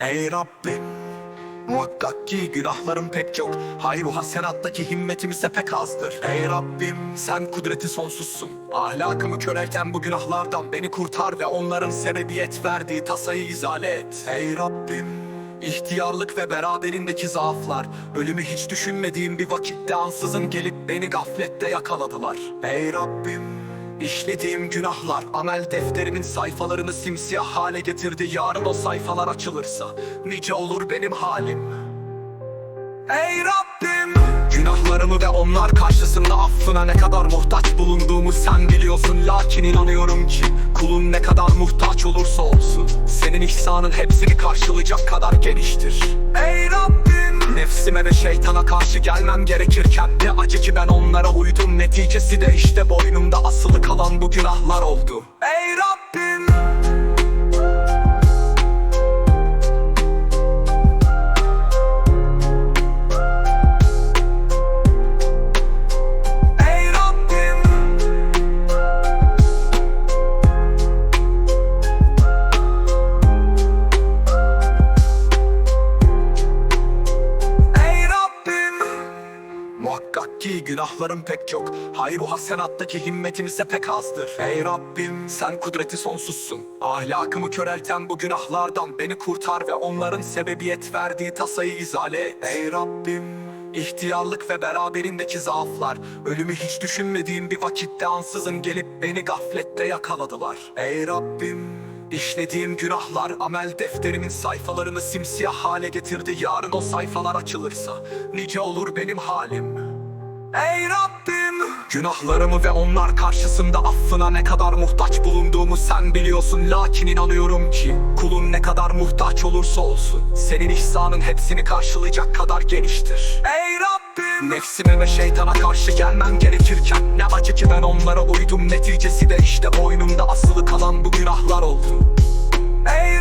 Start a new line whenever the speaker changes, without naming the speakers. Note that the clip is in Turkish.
Ey Rabbim Muhakkak ki günahlarım pek çok. Hayır o hasenattaki himmetim ise pek azdır. Ey Rabbim sen kudreti sonsuzsun. Ahlakımı körelten bu günahlardan beni kurtar Ve onların sebebiyet verdiği tasayı izale et. Ey Rabbim İhtiyarlık ve beraberindeki zaaflar Ölümü hiç düşünmediğim bir vakitte ansızın gelip beni gaflette yakaladılar. Ey Rabbim İşlediğim günahlar amel defterimin sayfalarını simsiyah hale getirdi. Yarın o sayfalar açılırsa nice olur benim halim. Ey Rabbim! Günahlarımı ve onlar karşısında affına ne kadar muhtaç bulunduğumu sen biliyorsun. Lakin inanıyorum ki kulun ne kadar muhtaç olursa olsun Senin ihsanın hepsini karşılayacak kadar geniştir. Ey Rabbim Nefsime ve şeytana karşı gelmem gerekirken Ne acı ki ben onlara uydum Neticesi de işte boynumda. Asılı kalan bu günahlar oldu. Ey Rabbim ki günahlarım pek çok. Hayır o hasenattaki himmetim ise pek azdır. Ey Rabbim sen kudreti sonsuzsun. Ahlakımı körelten bu günahlardan beni kurtar Ve onların sebebiyet verdiği tasayı izale et. Ey Rabbim İhtiyarlık ve beraberindeki zaaflar Ölümü hiç düşünmediğim bir vakitte ansızın gelip beni gaflette yakaladılar. Ey Rabbim İşlediğim günahlar amel defterimin sayfalarını simsiyah hale getirdi. Yarın o sayfalar açılırsa nice olur benim halim Ey Rabbim. Günahlarımı ve onlar karşısında affına ne kadar muhtaç bulunduğumu sen biliyorsun. Lakin inanıyorum ki kulun ne kadar muhtaç olursa olsun Senin ihsanın hepsini karşılayacak kadar geniştir. Ey Rabbim. Nefsime ve şeytana karşı gelmem gerekirken Ne acı ki ben onlara uydum Neticesi de işte boynumda asılı kalan bu günahlar oldu. Ey